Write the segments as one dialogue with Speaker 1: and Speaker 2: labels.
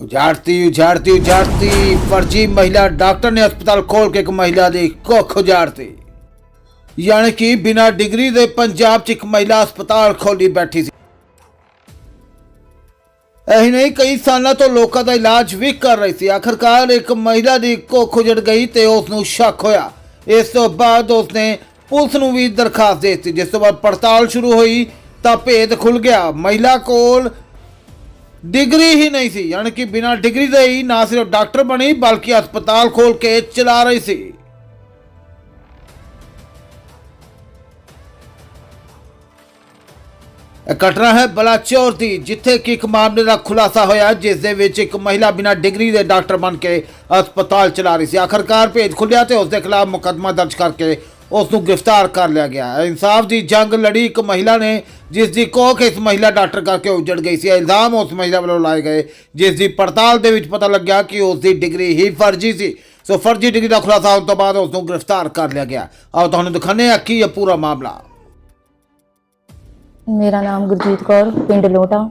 Speaker 1: ਉਜਾੜਤੀ ਉਜਾੜਤੀ ਉਜਾੜਤੀ ਫਰਜੀ ਮਹਿਲਾ ਡਾਕਟਰ ਨੇ ਹਸਪਤਾਲ ਖੋਲ ਕੇ ਇੱਕ ਮਹਿਲਾ ਦੀ ਕੁੱਖ ਉਜਾੜਤੀ। ਯਾਨੀ ਕਿ ਬਿਨਾਂ ਡਿਗਰੀ ਦੇ ਪੰਜਾਬ 'ਚ ਇੱਕ ਮਹਿਲਾ ਹਸਪਤਾਲ ਖੋਲੀ ਬੈਠੀ ਸੀ। ਇਹੀ ਨਹੀਂ, ਕਈ ਸਾਲਾਂ ਤੋਂ ਲੋਕਾਂ ਦਾ ਇਲਾਜ ਵੀ ਕਰ ਰਹੀ ਸੀ। ਆਖਰਕਾਰ ਇੱਕ ਮਹਿਲਾ ਦੀ ਕੁੱਖ ਉਜੜ ਗਈ ਤੇ ਉਸ ਨੂੰ ਸ਼ੱਕ ਹੋਇਆ। ਇਸ ਤੋਂ ਬਾਅਦ ਉਸਨੇ ਪੁਲਿਸ ਨੂੰ ਵੀ ਦਰਖਾਸਤ ਦੇ ਦਿੱਤੀ। ਜਿਸ ਤੋਂ ਬਾਅਦ ਪੜਤਾਲ ਸ਼ੁਰੂ ਹੋਈ ਤਾਂ ਭੇਦ ਖੁੱਲ ਗਿਆ। ਮਹਿਲਾ ਕੋਲ ਡਿਗਰੀ ਹੀ ਨਹੀਂ ਸੀ, ਯਾਨੀ ਕਿ ਬਿਨਾਂ ਡਿਗਰੀ ਦੇ ਹੀ ਨਾ ਸਿਰਫ ਡਾਕਟਰ ਬਣੀ, ਬਲਕਿ ਹਸਪਤਾਲ ਖੋਲ ਕੇ ਚਲਾ ਰਹੀ ਸੀ। ਘਟਨਾ ਹੈ ਬਲਾਚੌਰ ਦੀ, ਜਿੱਥੇ ਕਿ ਇੱਕ ਮਾਮਲੇ ਦਾ ਖੁਲਾਸਾ ਹੋਇਆ, ਜਿਸ ਦੇ ਵਿੱਚ ਇੱਕ ਮਹਿਲਾ ਬਿਨਾਂ ਡਿਗਰੀ ਦੇ ਡਾਕਟਰ ਬਣ ਕੇ ਹਸਪਤਾਲ ਚਲਾ ਰਹੀ ਸੀ। ਆਖਰਕਾਰ ਭੇਜ ਖੁੱਲਿਆ ਤੇ ਉਸ ਦੇ ਖਿਲਾਫ ਮੁਕੱਦਮਾ ਦਰਜ ਕਰਕੇ ਉਸ ਨੂੰ ਗ੍ਰਿਫਤਾਰ ਕਰ ਲਿਆ ਗਿਆ। ਇਨਸਾਫ ਦੀ ਜੰਗ ਲੜੀ ਇੱਕ ਮਹਿਲਾ ਨੇ, ਜਿਸ ਦੀ ਕੋਖ ਇਸ ਮਹਿਲਾ ਡਾਕਟਰ ਕਰਕੇ ਉਜੜ ਗਈ ਸੀ। ਇਲਜ਼ਾਮ ਉਸ ਮਹਿਲਾ ਵੱਲੋਂ ਲਾਏ ਗਏ, ਜਿਸ ਦੀ ਪੜਤਾਲ ਦੇ ਵਿੱਚ ਪਤਾ ਲੱਗਿਆ ਕਿ ਉਸ ਦੀ ਡਿਗਰੀ ਹੀ ਫਰਜ਼ੀ ਸੀ। ਸੋ ਫਰਜ਼ੀ ਡਿਗਰੀ ਦਾ ਖੁਲਾਸਾ ਹੋਣ ਤੋਂ ਬਾਅਦ ਉਸ ਨੂੰ ਗ੍ਰਿਫਤਾਰ ਕਰ ਲਿਆ ਗਿਆ। ਆਓ ਤੁਹਾਨੂੰ ਦਿਖਾਉਂਦੇ ਹਾਂ ਕੀ ਇਹ ਪੂਰਾ ਮਾਮਲਾ।
Speaker 2: ਮੇਰਾ ਨਾਮ ਗੁਰਜੀਤ ਕੌਰ, ਪਿੰਡ ਲੋਟਾ।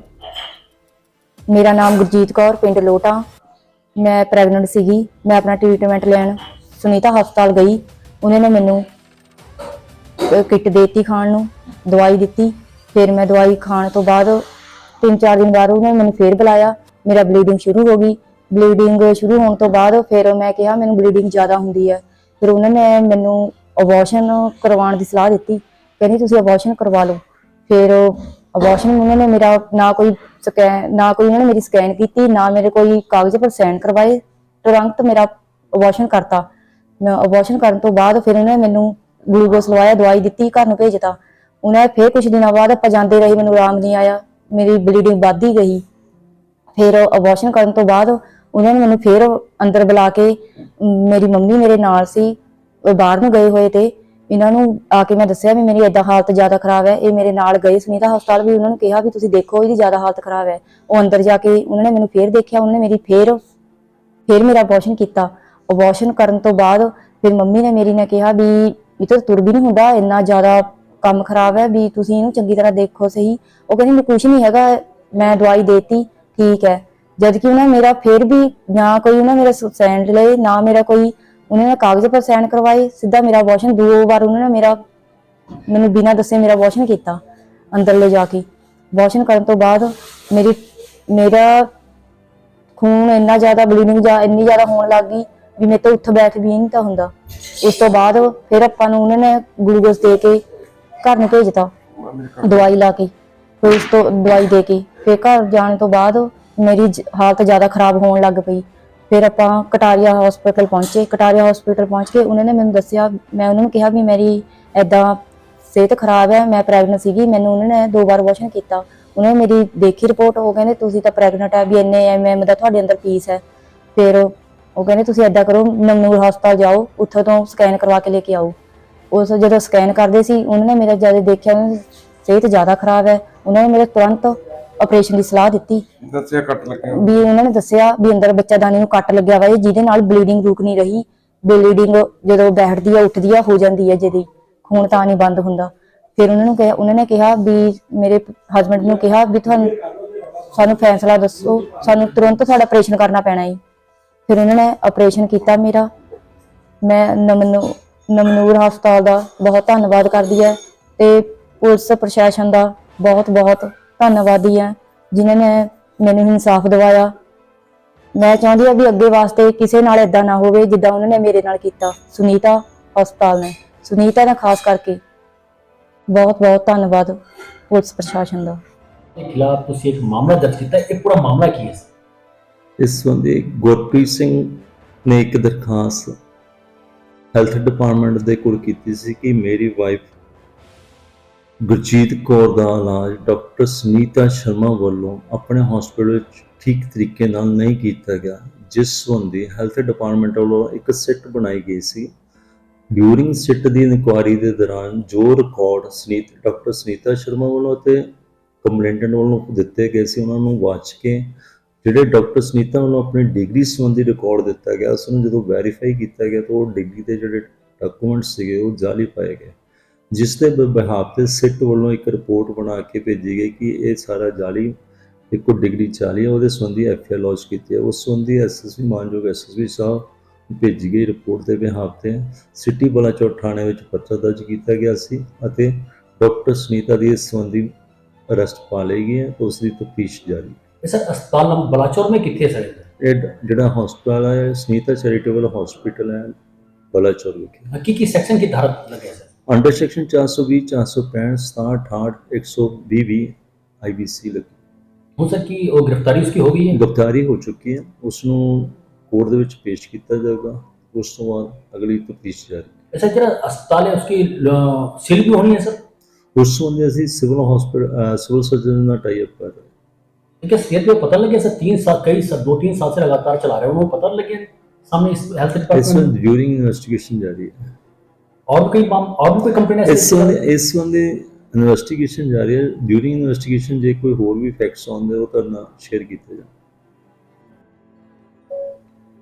Speaker 2: ਮੇਰਾ ਨਾਮ ਗੁਰਜੀਤ ਕੌਰ, ਪਿੰਡ ਲੋਟਾ। ਮੈਂ ਪ੍ਰੈਗਨੈਂਟ ਸੀਗੀ। ਮੈਂ ਆਪਣਾ ਟ੍ਰੀਟਮੈਂਟ ਲੈਣ ਸੁਨੀਤਾ ਹਸਪਤਾਲ ਗਈ। ਉਹਨਾਂ ਨੇ ਮੈਨੂੰ ਕਿੱਟ ਦੇਤੀ ਖਾਣ ਨੂੰ, ਦਵਾਈ ਦਿੱਤੀ। ਫਿਰ ਮੈਂ ਦਵਾਈ ਖਾਣ ਤੋਂ ਬਾਅਦ ਤਿੰਨ ਚਾਰ ਦਿਨ ਬਾਅਦ ਉਹਨੇ ਮੈਨੂੰ ਫੇਰ ਬੁਲਾਇਆ। ਮੇਰਾ ਬਲੀਡਿੰਗ ਸ਼ੁਰੂ ਹੋ ਗਈ। ਬਲੀਡਿੰਗ ਸ਼ੁਰੂ ਹੋਣ ਤੋਂ ਬਾਅਦ ਫਿਰ ਮੈਂ ਕਿਹਾ, ਮੈਨੂੰ ਬਲੀਡਿੰਗ ਜ਼ਿਆਦਾ ਹੁੰਦੀ ਹੈ। ਫਿਰ ਉਹਨਾਂ ਨੇ ਮੈਨੂੰ ਅਬੋਰਸ਼ਨ ਕਰਵਾਉਣ ਦੀ ਸਲਾਹ ਦਿੱਤੀ। ਕਹਿੰਦੀ, ਤੁਸੀਂ ਅਬੋਰਸ਼ਨ ਕਰਵਾ ਲਓ। ਫਿਰ ਅਬੋਰਸ਼ਨ ਉਹਨਾਂ ਨੇ ਮੇਰਾ ਨਾ ਕੋਈ ਸਕੈਨ ਨਾ ਕੋਈ ਉਹਨਾਂ ਨੇ ਮੇਰੀ ਸਕੈਨ ਕੀਤੀ, ਨਾ ਮੇਰੇ ਕੋਈ ਕਾਗਜ਼ ਪਰ ਸਾਈਨ ਕਰਵਾਏ। ਤੁਰੰਤ ਮੇਰਾ ਅਬੋਰਸ਼ਨ ਕਰਤਾ। ਮੈਂ ਅਬੋਰਸ਼ਨ ਕਰਨ ਤੋਂ ਬਾਅਦ ਫਿਰ ਉਹਨੇ ਮੈਨੂੰ ਗਲੂਕੋਸ ਲਵਾਇਆ, ਦਵਾਈ ਦਿੱਤੀ, ਘਰ ਨੂੰ ਭੇਜਤਾ। ਉਹਨੇ ਫਿਰ ਕੁਝ ਦਿਨਾਂ ਬਾਅਦ ਆਪਾਂ ਜਾਂਦੇ ਰਹੇ, ਮੈਨੂੰ ਆਰਾਮ ਨਹੀਂ ਆਇਆ। ਮੇਰੀ ਬਲੀਡਿੰਗ ਵੱਧਦੀ ਗਈ। ਫਿਰ ਅਬੋਰਸ਼ਨ ਕਰਨ ਤੋਂ ਬਾਅਦ ਉਹਨਾਂ ਨੇ ਮੈਨੂੰ ਫਿਰ ਅੰਦਰ ਬੁਲਾ ਕੇ, ਮੇਰੀ ਮੰਮੀ ਮੇਰੇ ਨਾਲ ਸੀ, ਉਹ ਬਾਹਰ ਨੂੰ ਗਏ ਹੋਏ ਤੇ ਇਹਨਾਂ ਨੂੰ ਆ ਕੇ ਮੈਂ ਦੱਸਿਆ ਵੀ ਮੇਰੀ ਏਦਾਂ ਹਾਲਤ ਜ਼ਿਆਦਾ ਖਰਾਬ ਹੈ, ਇਹ ਮੇਰੇ ਨਾਲ ਗਏ ਸੁਨੀਤਾ ਹਸਪਤਾਲ ਵੀ ਉਹਨਾਂ ਨੂੰ ਕਿਹਾ ਵੀ ਤੁਸੀਂ ਦੇਖੋ ਇਹਦੀ ਜ਼ਿਆਦਾ ਹਾਲਤ ਖਰਾਬ ਹੈ। ਉਹ ਅੰਦਰ ਜਾ ਕੇ ਉਹਨਾਂ ਨੇ ਮੈਨੂੰ ਫੇਰ ਦੇਖਿਆ, ਉਹਨਾਂ ਨੇ ਮੇਰੀ ਫੇਰ, ਫਿਰ ਮੇਰਾ ਅਬੋਰਸ਼ਨ ਕੀਤਾ। ਅਬੋਰਸ਼ਨ ਕਰਨ ਤੋਂ ਬਾਅਦ ਫਿਰ ਮੰਮੀ ਨੇ ਮੇਰੀ ਨੇ ਕਿਹਾ ਵੀ ਇਹ ਤਾਂ ਤੁਰ ਵੀ ਨਹੀਂ ਹੁੰਦਾ, ਇੰਨਾ ਜ਼ਿਆਦਾ ਕੰਮ ਖਰਾਬ ਹੈ ਵੀ ਤੁਸੀਂ ਇਹਨੂੰ ਚੰਗੀ ਤਰ੍ਹਾਂ ਦੇਖੋ ਸਹੀ। ਉਹ ਕਹਿੰਦੀ, ਮੈਂ ਕੁਝ ਨਹੀਂ ਹੈਗਾ, ਮੈਂ ਦਵਾਈ ਦੇਤੀ, ਠੀਕ ਹੈ। ਜਦ ਕਿ ਉਹਨਾਂ ਮੇਰਾ ਫਿਰ ਵੀ ਨਾ ਕੋਈ ਉਹਨਾਂ ਮੇਰਾ ਸੈਂਡ ਲਏ, ਨਾ ਮੇਰਾ ਕੋਈ ਉਹਨਾਂ ਨੇ ਕਾਗਜ਼ ਪਰ ਸਾਈਨ ਕਰਵਾਏ, ਸਿੱਧਾ ਮੇਰਾ ਅਬੋਰਸ਼ਨ ਦੋ ਵਾਰ ਉਹਨਾਂ ਨੇ ਮੇਰਾ, ਮੈਨੂੰ ਬਿਨਾਂ ਦੱਸੇ ਮੇਰਾ ਅਬੋਰਸ਼ਨ ਕੀਤਾ ਅੰਦਰ ਲੈ ਜਾ ਕੇ। ਅਬੋਰਸ਼ਨ ਕਰਨ ਤੋਂ ਬਾਅਦ ਮੇਰੀ, ਮੇਰਾ ਖੂਨ ਇੰਨਾ ਜ਼ਿਆਦਾ ਬਲੀਡਿੰਗ ਜਾਂ ਇੰਨੀ ਜ਼ਿਆਦਾ ਹੋਣ ਲੱਗ ਗਈ ਵੀ ਮੇਰੇ ਤੋਂ ਉੱਠ ਬੈਠ ਵੀ ਨਹੀਂ ਤਾਂ ਹੁੰਦਾ। ਉਸ ਤੋਂ ਬਾਅਦ ਫਿਰ ਆਪਾਂ ਨੂੰ ਉਹਨਾਂ ਨੇ ਗਲੂਕੋਜ਼ ਦੇ ਕੇ ਘਰ ਨੂੰ ਭੇਜਤਾ। ਦਵਾਈ ਲਾ ਕੇ, ਫਿਰ ਉਸ ਤੋਂ ਦਵਾਈ ਦੇ ਕੇ, ਫਿਰ ਘਰ ਜਾਣ ਤੋਂ ਬਾਅਦ ਮੇਰੀ ਜ- ਹਾਲਤ ਜ਼ਿਆਦਾ ਖਰਾਬ ਹੋਣ ਲੱਗ ਪਈ। ਫਿਰ ਆਪਾਂ ਕਟਾਰੀਆ ਹਸਪੀਟਲ ਪਹੁੰਚੇ। ਕਟਾਰੀਆ ਹਸਪੀਟਲ ਪਹੁੰਚ ਕੇ ਉਹਨਾਂ ਨੇ ਮੈਨੂੰ ਦੱਸਿਆ, ਮੈਂ ਉਹਨਾਂ ਨੂੰ ਕਿਹਾ ਵੀ ਮੇਰੀ ਐਦਾਂ ਸਿਹਤ ਖਰਾਬ ਹੈ, ਮੈਂ ਪ੍ਰੈਗਨੈਂਟ ਸੀਗੀ, ਮੈਨੂੰ ਉਹਨਾਂ ਨੇ ਦੋ ਵਾਰ ਵਾਸ਼ਨ ਕੀਤਾ। ਉਹਨਾਂ ਨੇ ਮੇਰੀ ਦੇਖੀ ਰਿਪੋਰਟ ਉਹ ਕਹਿੰਦੇ, ਤੁਸੀਂ ਤਾਂ ਪ੍ਰੈਗਨੈਂਟ ਹੈ ਵੀ ਇੰਨੇ ਐਮ ਐਮ ਦਾ ਤੁਹਾਡੇ ਅੰਦਰ ਪੀਸ ਹੈ। ਫਿਰ ਉਹ ਕਹਿੰਦੇ ਤੁਸੀਂ ਐਦਾਂ ਕਰੋ ਨਮਨੂਰ ਹਸਪਤਾਲ ਜਾਓ ਉੱਥੋਂ ਤੋਂ ਸਕੈਨ ਕਰਵਾ ਕੇ ਲੈ ਕੇ ਆਓ। ਉਸ ਜਦੋਂ ਸਕੈਨ ਕਰਦੇ ਸੀ ਉਹਨਾਂ ਨੇ ਮੇਰਾ ਜਦ ਦੇਖਿਆ ਉਹਨਾਂ ਦੀ ਸਿਹਤ ਜ਼ਿਆਦਾ ਖਰਾਬ ਹੈ। ਉਹਨਾਂ ਨੇ ਮੇਰੇ ਤੁਰੰਤ ਆਪਰੇਸ਼ਨ ਦੀ ਸਲਾਹ ਦਿੱਤੀ।
Speaker 3: ਦੱਸਿਆ ਕੱਟ ਲੱਗਿਆ।
Speaker 2: ਵੀ ਉਹਨਾਂ ਨੇ ਦੱਸਿਆ ਵੀ ਅੰਦਰ ਬੱਚਾਦਾਨੀ ਨੂੰ ਕੱਟ ਲੱਗਿਆ ਵਾ ਜਿਹਦੇ ਨਾਲ ਬਲੀਡਿੰਗ ਰੁਕ ਨਹੀਂ ਰਹੀ। ਬਲੀਡਿੰਗ ਜਦੋਂ ਬੈਠਦੀ ਆ ਉੱਠਦੀ ਆ ਹੋ ਜਾਂਦੀ ਹੈ ਜਿਹਦੀ। ਖੂਨ ਤਾਂ ਨਹੀਂ ਬੰਦ ਹੁੰਦਾ। ਫਿਰ ਉਹਨਾਂ ਨੂੰ ਕਿਹਾ ਉਹਨਾਂ ਨੇ ਕਿਹਾ ਵੀ ਮੇਰੇ ਹਸਬੰਡ ਨੂੰ ਕਿਹਾ ਵੀ ਤੁਹਾਨੂੰ ਸਾਨੂੰ ਫੈਸਲਾ ਦੱਸੋ ਸਾਨੂੰ ਤੁਰੰਤ ਸਾਡਾ ਆਪਰੇਸ਼ਨ ਕਰਨਾ ਪੈਣਾ ਹੈ ਫਿਰ ਉਹਨਾਂ ਨੇ ਆਪਰੇਸ਼ਨ ਕੀਤਾ ਮੇਰਾ। ਮੈਂ ਨਮਨੂ, ਨਮਨੂਰ ਹਸਪਤਾਲ ਦਾ ਬਹੁਤ ਧੰਨਵਾਦ ਕਰਦੀ ਹੈ ਤੇ ਪੁਲਿਸ ਪ੍ਰਸ਼ਾਸਨ ਦਾ ਬਹੁਤ ਬਹੁਤ ਧੰਨਵਾਦੀ ਹੈ, ਜਿਨ੍ਹਾਂ ਨੇ ਮੈਨੂੰ ਇਨਸਾਫ ਦਿਵਾਇਆ। ਮੈਂ ਚਾਹੁੰਦੀ ਹਾਂ ਵੀ ਅੱਗੇ ਵਾਸਤੇ ਕਿਸੇ ਨਾਲ ਇਦਾਂ ਨਾ ਹੋਵੇ ਜਿੱਦਾਂ ਉਹਨਾਂ ਨੇ ਮੇਰੇ ਨਾਲ ਕੀਤਾ। ਸੁਨੀਤਾ ਹਸਪਤਾਲ ਨੇ। ਸੁਨੀਤਾ ਦਾ ਖਾਸ ਕਰਕੇ ਬਹੁਤ ਬਹੁਤ ਧੰਨਵਾਦ ਪੁਲਿਸ ਪ੍ਰਸ਼ਾਸਨ ਦਾ
Speaker 4: ਖਿਲਾਫ ਤੁਸੀਂ ਇੱਕ ਮਾਮਲਾ ਦਰਜ ਕੀਤਾ। ਇਹ ਪੂਰਾ ਮਾਮਲਾ ਕੀ ਹੈ?
Speaker 5: ਇਸ ਸੰਬੰਧੀ ਗੁਰਪ੍ਰੀਤ ਸਿੰਘ ਨੇ ਇੱਕ ਦਰਖਾਸਤ ਹੈਲਥ ਡਿਪਾਰਟਮੈਂਟ ਦੇ ਕੋਲ ਕੀਤੀ ਸੀ ਕਿ ਮੇਰੀ ਵਾਈਫ ਗੁਰਜੀਤ ਕੌਰ ਦਾ ਇਲਾਜ ਡਾਕਟਰ ਸੁਨੀਤਾ ਸ਼ਰਮਾ ਵੱਲੋਂ ਆਪਣੇ ਹਸਪੀਟਲ ਵਿੱਚ ਠੀਕ ਤਰੀਕੇ ਨਾਲ ਨਹੀਂ ਕੀਤਾ ਗਿਆ, ਜਿਸ ਸੰਬੰਧੀ ਹੈਲਥ ਡਿਪਾਰਟਮੈਂਟ ਵੱਲੋਂ ਇੱਕ ਸਿੱਟ ਬਣਾਈ ਗਈ ਸੀ। ਡਿਊਰਿੰਗ ਸਿੱਟ ਦੀ ਇਨਕੁਆਇਰੀ ਦੇ ਦੌਰਾਨ ਜੋ ਰਿਕਾਰਡ ਸੁਨੀਤ, ਡਾਕਟਰ ਸੁਨੀਤਾ ਸ਼ਰਮਾ ਵੱਲੋਂ ਅਤੇ ਕੰਪਲੇਂਟੈਂਟ ਵੱਲੋਂ ਦਿੱਤੇ ਗਏ ਸੀ, ਉਹਨਾਂ ਨੂੰ ਵਾਚ ਕੇ ਜਿਹੜੇ ਡਾਕਟਰ ਸੁਨੀਤਾ ਵੱਲੋਂ ਆਪਣੀ ਡਿਗਰੀ ਸੰਬੰਧੀ ਰਿਕਾਰਡ ਦਿੱਤਾ ਗਿਆ। ਉਸ ਨੂੰ ਜਦੋਂ ਵੈਰੀਫਾਈ ਕੀਤਾ ਗਿਆ, ਤਾਂ ਉਹ ਡਿਗਰੀ ਦੇ ਜਿਹੜੇ ਡਾਕੂਮੈਂਟਸ ਸੀਗੇ, ਉਹ ਜਾਲੀ ਪਾਏ ਗਏ। ਜਿਸ ਦੇ ਬਿਹਾਫ ਤੇ ਸਿੱਟ ਵੱਲੋਂ ਇੱਕ ਰਿਪੋਰਟ ਬਣਾ ਕੇ ਭੇਜੀ ਗਈ ਕਿ ਇਹ ਸਾਰਾ ਜਾਲੀ, ਇੱਕੋ ਡਿਗਰੀ 40 ਹੈ ਉਹਦੇ ਸੰਬੰਧੀ ਐਫਆਈਆਰ ਲੌਂਚ ਕੀਤੀ ਹੈ ਉਸ ਸੰਬੰਧੀ ਐਸਐਸਪੀ ਮਾਨਯੋਗ ਐਸਐਸਪੀ ਸਾਹਿਬ ਭੇਜੀ ਗਈ ਰਿਪੋਰਟ ਦੇ ਬਿਹਾਫ ਤੇ। ਸਿਟੀ ਬਲਾਚੌਰ ਥਾਣੇ ਵਿੱਚ ਪਰਚਾ ਦਰਜ ਕੀਤਾ ਗਿਆ ਸੀ ਅਤੇ ਡਾਕਟਰ ਸੁਨੀਤਾ ਦੀ ਇਸ ਸੰਬੰਧੀ ਅਰੈਸਟ ਪਾ ਲਈ ਗਈ ਹੈ, ਉਸ ਦੀ ਤਫਤੀਸ਼ ਜਾਰੀ। ਹੈ।
Speaker 4: ਇਹ ਸਰ अस्पताल हम बलाचौर में किथे सर
Speaker 5: ਇਹ? ਜਿਹੜਾ ਹਸਪਤਾਲ ਹੈ ਸਨੀਤਾ ਚੈਰੀਟੇਬਲ ਹਸਪੀਟਲ ਹੈ ਬਲਾਚੌਰ ਵਿਖੇ।
Speaker 4: की की सेक्शन की धारा लगे सर
Speaker 5: ਅੰਡਰ ਸੈਕਸ਼ਨ 420 465 67 120 ਵੀ ਆਈਬੀਸੀ ਲੱਗੀ।
Speaker 4: हो सर की वो गिरफ्तारी उसकी हो गई है
Speaker 5: ਗ੍ਰਿਫਤਾਰੀ ਹੋ ਚੁੱਕੀ ਹੈ। ਉਸ ਨੂੰ ਕੋਰਟ ਦੇ ਵਿੱਚ ਪੇਸ਼ ਕੀਤਾ ਜਾਊਗਾ। ਉਸ ਤੋਂ ਬਾਅਦ ਅਗਲੀ ਤਫਤੀਸ਼ ਜਾਰੀ।
Speaker 4: अच्छा जरा अस्पताल है उसकी अ, सील भी होनी है सर
Speaker 5: ਉਸ ਤੋਂ ਬਾਅਦ ਅਸੀਂ ਸਿਵਲ ਹਸਪੀਟਲ ਸਿਵਲ ਸਰਜਨ ਨਾਲ ਟਾਈ ਅਪ ਕਰ ਰਹੇ ਹਾਂ।
Speaker 4: क्या सेहत पे पता लगे सर तीन साल कई साल दो तीन साल से लगातार चला रहे हैं उनको पता लगे सामने इस हेल्थ
Speaker 5: इस
Speaker 4: डिपार्टमेंट
Speaker 5: वक्त ड्यूरिंग इन्वेस्टिगेशन जारी है
Speaker 4: और भी कई माम- और भी कोई कंप्लेन
Speaker 5: ਇਸ ਸੰਬੰਧੀ ਇਸ ਸੰਬੰਧੀ ਇਨਵੈਸਟੀਗੇਸ਼ਨ ਜਾਰੀ ਹੈ ਡਿਊਰਿੰਗ ਇਨਵੈਸਟੀਗੇਸ਼ਨ ਜੇ ਕੋਈ ਹੋਰ ਵੀ ਫੈਕਟਸ ਆਉਂਦੇ ਉਹ ਤੁਹਾਡੇ ਨਾਲ ਸ਼ੇਅਰ ਕੀਤੇ ਜਾਣ